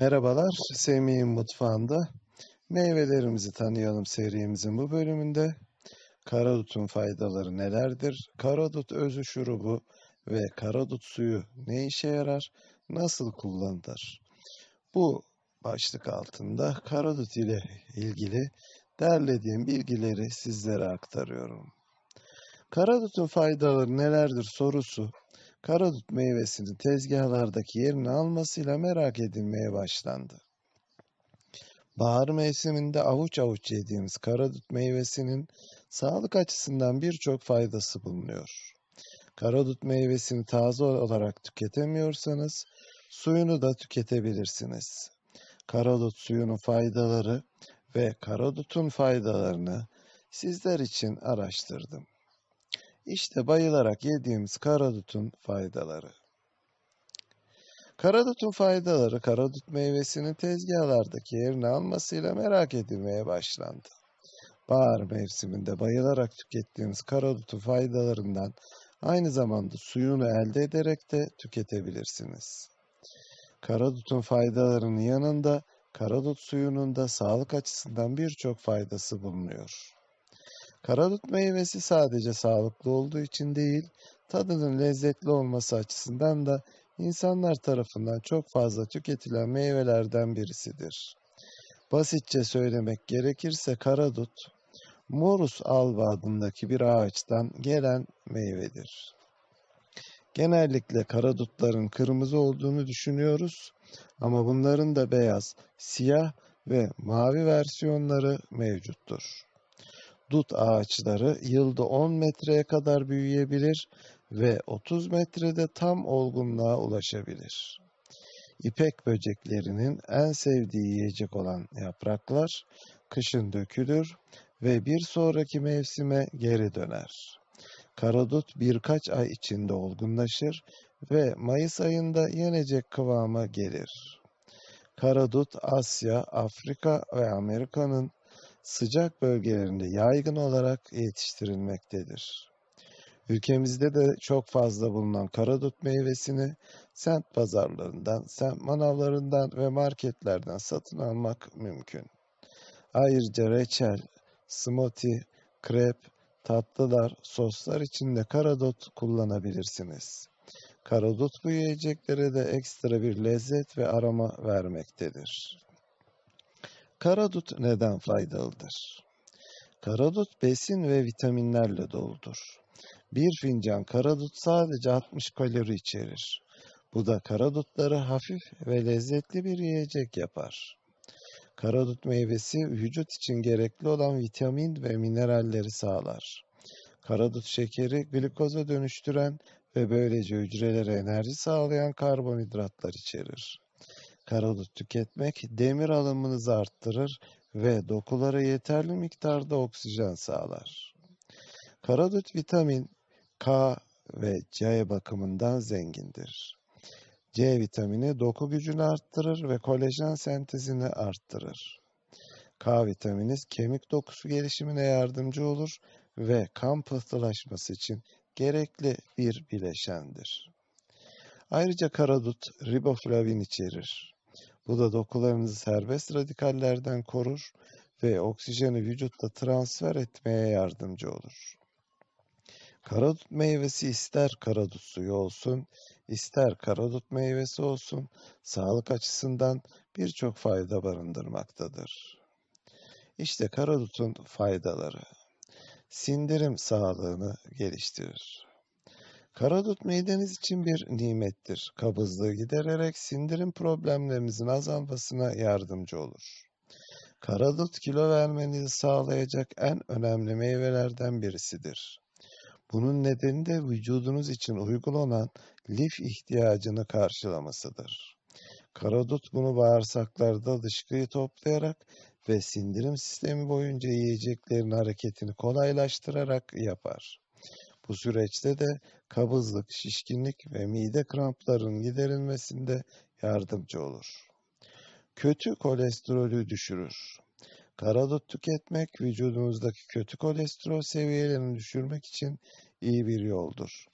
Merhabalar, Semih'in mutfağında meyvelerimizi tanıyalım serimizin bu bölümünde. Karadutun faydaları nelerdir? Karadut özü şurubu ve karadut suyu ne işe yarar? Nasıl kullanılır? Bu başlık altında karadut ile ilgili derlediğim bilgileri sizlere aktarıyorum. Karadutun faydaları nelerdir sorusu karadut meyvesinin tezgahlardaki yerini almasıyla merak edilmeye başlandı. Bahar mevsiminde avuç avuç yediğimiz karadut meyvesinin sağlık açısından birçok faydası bulunuyor. Karadut meyvesini taze olarak tüketemiyorsanız suyunu da tüketebilirsiniz. Karadut suyunun faydaları ve karadutun faydalarını sizler için araştırdım. İşte bayılarak yediğimiz karadutun faydaları. Karadutun faydaları karadut meyvesinin tezgahlardaki yerini almasıyla merak edilmeye başlandı. Bahar mevsiminde bayılarak tükettiğimiz karadutun faydalarından aynı zamanda suyunu elde ederek de tüketebilirsiniz. Karadutun faydalarının yanında karadut suyunun da sağlık açısından birçok faydası bulunuyor. Karadut meyvesi sadece sağlıklı olduğu için değil, tadının lezzetli olması açısından da insanlar tarafından çok fazla tüketilen meyvelerden birisidir. Basitçe söylemek gerekirse karadut, Morus alba adındaki bir ağaçtan gelen meyvedir. Genellikle karadutların kırmızı olduğunu düşünüyoruz ama bunların da beyaz, siyah ve mavi versiyonları mevcuttur. Dut ağaçları yılda 10 metreye kadar büyüyebilir ve 30 metrede tam olgunluğa ulaşabilir. İpek böceklerinin en sevdiği yiyecek olan yapraklar kışın dökülür ve bir sonraki mevsime geri döner. Karadut birkaç ay içinde olgunlaşır ve Mayıs ayında yenecek kıvama gelir. Karadut Asya, Afrika ve Amerika'nın sıcak bölgelerinde yaygın olarak yetiştirilmektedir. Ülkemizde de çok fazla bulunan karadut meyvesini semt pazarlarından, semt manavlarından ve marketlerden satın almak mümkün. Ayrıca reçel, smoothie, krep, tatlılar, soslar için de karadut kullanabilirsiniz. Karadut bu yiyeceklere de ekstra bir lezzet ve aroma vermektedir. Karadut neden faydalıdır? Karadut besin ve vitaminlerle doludur. Bir fincan karadut sadece 60 kalori içerir. Bu da karadutları hafif ve lezzetli bir yiyecek yapar. Karadut meyvesi vücut için gerekli olan vitamin ve mineralleri sağlar. Karadut şekeri glikoza dönüştüren ve böylece hücrelere enerji sağlayan karbonhidratlar içerir. Karadut tüketmek demir alımınızı arttırır ve dokulara yeterli miktarda oksijen sağlar. Karadut vitamin K ve C bakımından zengindir. C vitamini doku gücünü arttırır ve kolajen sentezini arttırır. K vitamini kemik dokusu gelişimine yardımcı olur ve kan pıhtılaşması için gerekli bir bileşendir. Ayrıca karadut riboflavin içerir. Bu da dokularınızı serbest radikallerden korur ve oksijeni vücutta transfer etmeye yardımcı olur. Karadut meyvesi ister karadut suyu olsun, ister karadut meyvesi olsun, sağlık açısından birçok fayda barındırmaktadır. İşte karadutun faydaları. Sindirim sağlığını geliştirir. Karadut mideniz için bir nimettir. Kabızlığı gidererek sindirim problemlerinizin azalmasına yardımcı olur. Karadut kilo vermenizi sağlayacak en önemli meyvelerden birisidir. Bunun nedeni de vücudunuz için uygun olan lif ihtiyacını karşılamasıdır. Karadut bunu bağırsaklarda dışkıyı toplayarak ve sindirim sistemi boyunca yiyeceklerin hareketini kolaylaştırarak yapar. Bu süreçte de kabızlık, şişkinlik ve mide kramplarının giderilmesinde yardımcı olur. Kötü kolesterolü düşürür. Karadut tüketmek vücudunuzdaki kötü kolesterol seviyelerini düşürmek için iyi bir yoldur.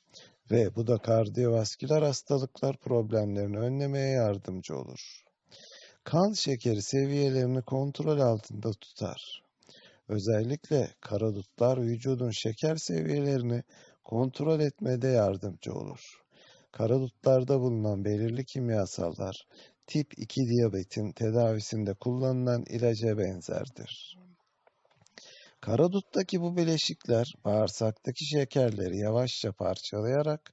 Ve bu da kardiyovasküler hastalıklar problemlerini önlemeye yardımcı olur. kan şekeri seviyelerini kontrol altında tutar. Özellikle karadutlar vücudun şeker seviyelerini kontrol etmede yardımcı olur. Karadutlarda bulunan belirli kimyasallar tip 2 diyabetin tedavisinde kullanılan ilaca benzerdir. Karaduttaki bu bileşikler bağırsaktaki şekerleri yavaşça parçalayarak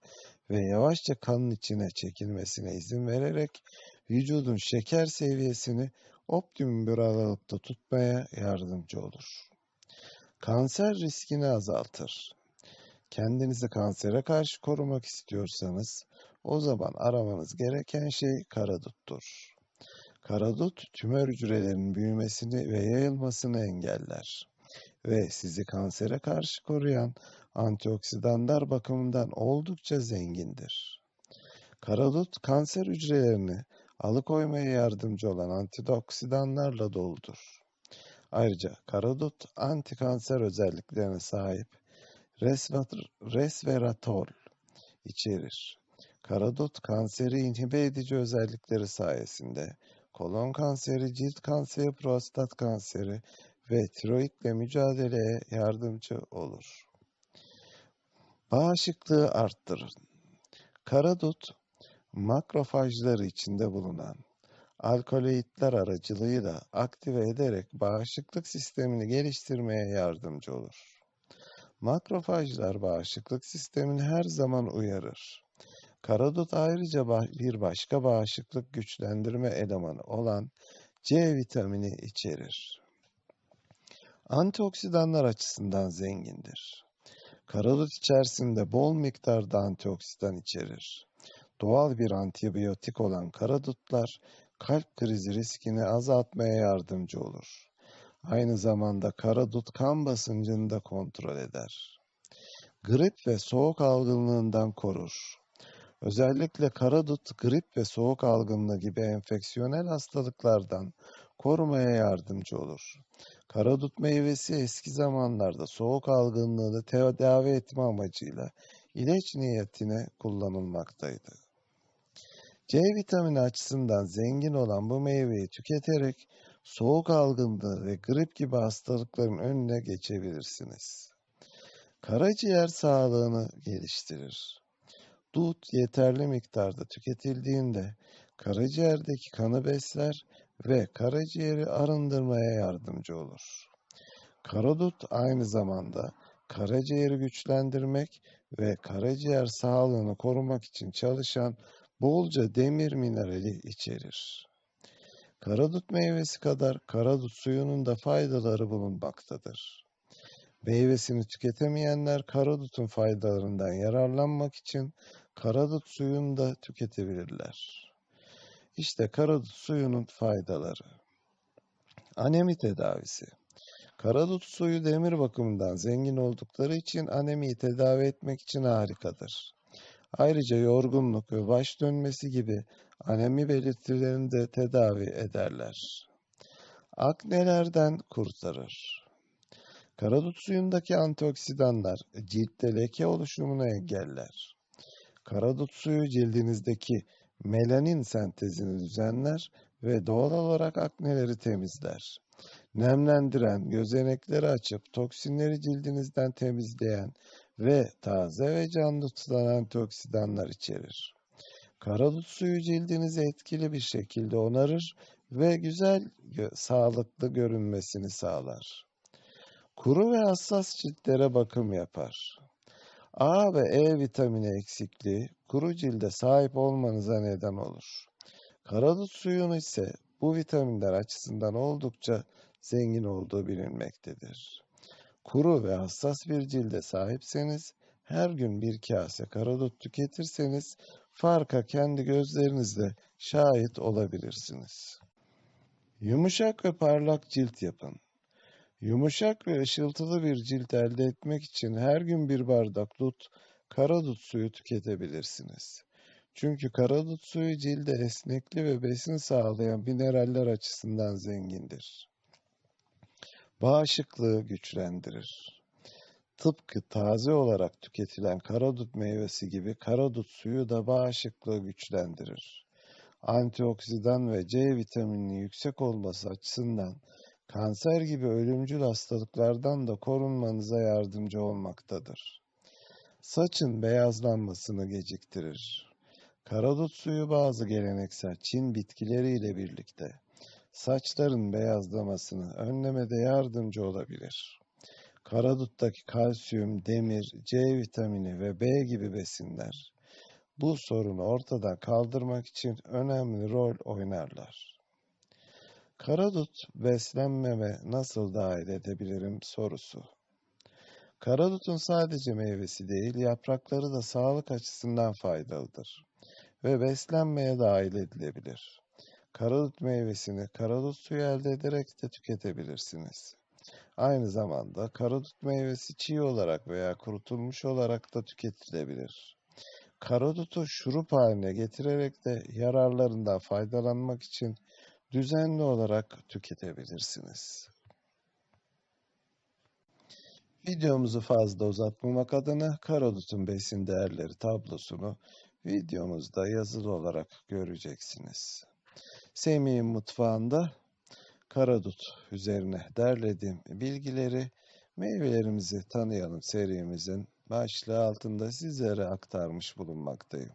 ve yavaşça kanın içine çekilmesine izin vererek vücudun şeker seviyesini optimum bir aralıkta tutmaya yardımcı olur. Kanser riskini azaltır. Kendinizi kansere karşı korumak istiyorsanız o zaman aramanız gereken şey karaduttur. Karadut tümör hücrelerinin büyümesini ve yayılmasını engeller ve sizi kansere karşı koruyan antioksidanlar bakımından oldukça zengindir. Karadut kanser hücrelerini alıkoymaya yardımcı olan antioksidanlarla doludur. Ayrıca karadut antikanser özelliklerine sahip resveratrol içerir. Karadut kanseri inhibe edici özellikleri sayesinde kolon kanseri, cilt kanseri, prostat kanseri ve tiroidle mücadeleye yardımcı olur. Bağışıklığı arttırın. Karadut, makrofajları içinde bulunan alkaloidler aracılığıyla aktive ederek bağışıklık sistemini geliştirmeye yardımcı olur. Makrofajlar bağışıklık sistemini her zaman uyarır. Karadut ayrıca bir başka bağışıklık güçlendirme elemanı olan C vitamini içerir. Antioksidanlar açısından zengindir. Karadut içerisinde bol miktarda antioksidan içerir. Doğal bir antibiyotik olan karadutlar kalp krizi riskini azaltmaya yardımcı olur. Aynı zamanda karadut kan basıncını da kontrol eder. Grip ve soğuk algınlığından korur. Özellikle karadut grip ve soğuk algınlığı gibi enfeksiyonel hastalıklardan korumaya yardımcı olur. Karadut meyvesi eski zamanlarda soğuk algınlığını tedavi etme amacıyla ilaç niyetine kullanılmaktaydı. C vitamini açısından zengin olan bu meyveyi tüketerek soğuk algınlığı ve grip gibi hastalıkların önüne geçebilirsiniz. Karaciğer sağlığını geliştirir. Dut yeterli miktarda tüketildiğinde karaciğerdeki kanı besler ve karaciğeri arındırmaya yardımcı olur. Karadut aynı zamanda karaciğeri güçlendirmek ve karaciğer sağlığını korumak için çalışan bolca demir minerali içerir. Karadut meyvesi kadar karadut suyunun da faydaları bulunmaktadır. Meyvesini tüketemeyenler karadutun faydalarından yararlanmak için karadut suyunu da tüketebilirler. İşte karadut suyunun faydaları. Anemi tedavisi. Karadut suyu demir bakımından zengin oldukları için anemiyi tedavi etmek için harikadır. Ayrıca yorgunluk ve baş dönmesi gibi anemi belirtilerini de tedavi ederler. Aknelerden kurtarır. Karadut suyundaki antioksidanlar ciltte leke oluşumunu engeller. Karadut suyu cildinizdeki melanin sentezini düzenler ve doğal olarak akneleri temizler. Nemlendiren, gözenekleri açıp toksinleri cildinizden temizleyen ve taze ve canlı tutan antioksidanlar içerir. Karadut suyu cildinizi etkili bir şekilde onarır ve güzel, sağlıklı görünmesini sağlar. Kuru ve hassas ciltlere bakım yapar. A ve E vitamini eksikliği kuru cilde sahip olmanıza neden olur. Karadut suyunu ise bu vitaminler açısından oldukça zengin olduğu bilinmektedir. Kuru ve hassas bir cilde sahipseniz her gün bir kase karadut tüketirseniz farka kendi gözlerinizle şahit olabilirsiniz. Yumuşak ve parlak cilt yapın. Yumuşak ve ışıltılı bir cilt elde etmek için her gün bir bardak dut, karadut suyu tüketebilirsiniz. Çünkü karadut suyu cilde esnekli ve besin sağlayan mineraller açısından zengindir. Bağışıklığı güçlendirir. Tıpkı taze olarak tüketilen karadut meyvesi gibi karadut suyu da bağışıklığı güçlendirir. antioksidan ve C vitamininin yüksek olması açısından kanser gibi ölümcül hastalıklardan da korunmanıza yardımcı olmaktadır. Saçın beyazlanmasını geciktirir. Karadut suyu bazı geleneksel Çin bitkileriyle birlikte saçların beyazlamasını önlemede yardımcı olabilir. Karaduttaki kalsiyum, demir, C vitamini ve B gibi besinler bu sorunu ortadan kaldırmak için önemli rol oynarlar. Karadut beslenmeme nasıl dahil edebilirim sorusu. Karadutun sadece meyvesi değil, yaprakları da sağlık açısından faydalıdır ve beslenmeye dahil edilebilir. Karadut meyvesini karadut suyu elde ederek de tüketebilirsiniz. Aynı zamanda karadut meyvesi çiğ olarak veya kurutulmuş olarak da tüketilebilir. Karadutu şurup haline getirerek de yararlarından faydalanmak için düzenli olarak tüketebilirsiniz. Videomuzu fazla uzatmamak adına karadutun besin değerleri tablosunu videomuzda yazılı olarak göreceksiniz. Semih'in mutfağında karadut üzerine derlediğim bilgileri meyvelerimizi tanıyalım serimizin başlığı altında sizlere aktarmış bulunmaktayım.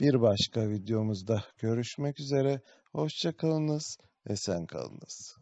Bir başka videomuzda görüşmek üzere. Hoşça kalınız, esen kalınız.